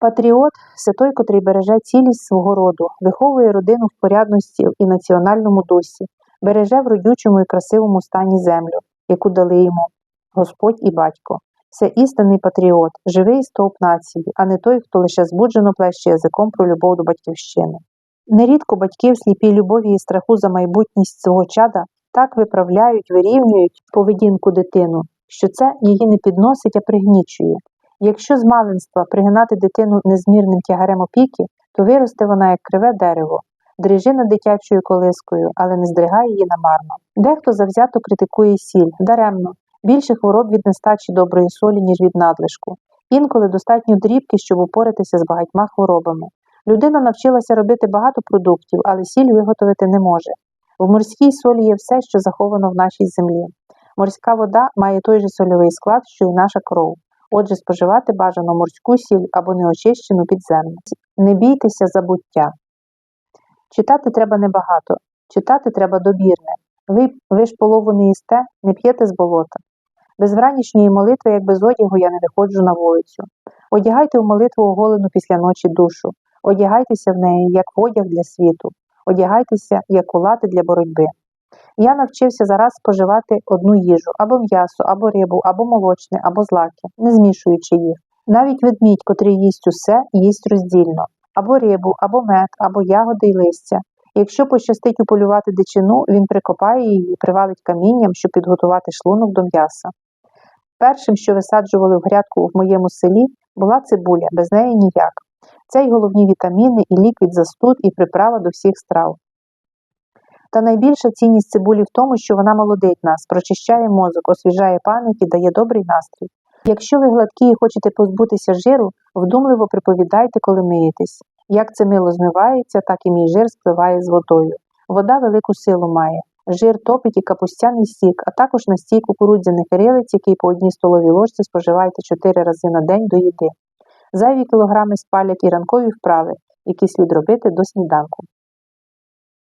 Патріот це той, котрий береже цілість свого роду, виховує родину в порядності і національному дусі, береже в родючому і красивому стані землю, яку дали йому Господь і батько. Це істинний патріот, живий стовп нації, а не той, хто лише збуджено плеще язиком про любов до батьківщини. Нерідко батьки в сліпій любові і страху за майбутність свого чада так виправляють, вирівнюють поведінку дитину, що це її не підносить, а пригнічує. Якщо з маленства пригинати дитину незмірним тягарем опіки, то виросте вона як криве дерево, дрижи над дитячою колискою, але не здригає її намарно. Дехто завзято критикує сіль, даремно, більше хвороб від нестачі доброї солі, ніж від надлишку. Інколи достатньо дрібки, щоб упоратися з багатьма хворобами. Людина навчилася робити багато продуктів, але сіль виготовити не може. В морській солі є все, що заховано в нашій землі. Морська вода має той же сольовий склад, що й наша кров. Отже, споживати бажано морську сіль або неочищену підземну. Не бійтеся забуття. Читати треба небагато, читати треба добірне. Ви, ви ж полову не їсте, не п'єте з болота. Без вранішньої молитви, як без одягу, я не виходжу на вулицю. Одягайте в молитву оголену після ночі душу, одягайтеся в неї, як в одяг для світу, одягайтеся, як у лати для боротьби. Я навчився зараз споживати одну їжу або м'ясо, або рибу, або молочне, або злаки, не змішуючи їх. Навіть ведмідь, котрий їсть усе, їсть роздільно або рибу, або мед, або ягоди й листя. Якщо пощастить уполювати дичину, він прикопає її і привалить камінням, щоб підготувати шлунок до м'яса. Першим, що висаджували в грядку в моєму селі, була цибуля, без неї ніяк. Це й головні вітаміни, і лік від застуд, і приправа до всіх страв. Та найбільша цінність цибулі в тому, що вона молодить нас, прочищає мозок, освіжає пам'ять і дає добрий настрій. Якщо ви гладкі і хочете позбутися жиру, вдумливо приповідайте, коли миєтесь. Як це мило змивається, так і мій жир спливає з водою. Вода велику силу має. Жир топить і капустяний сік, а також настій кукурудзяних рилиць, який по одній столовій ложці споживайте 4 рази на день до їди. Зайві кілограми спалять і ранкові вправи, які слід робити до сніданку.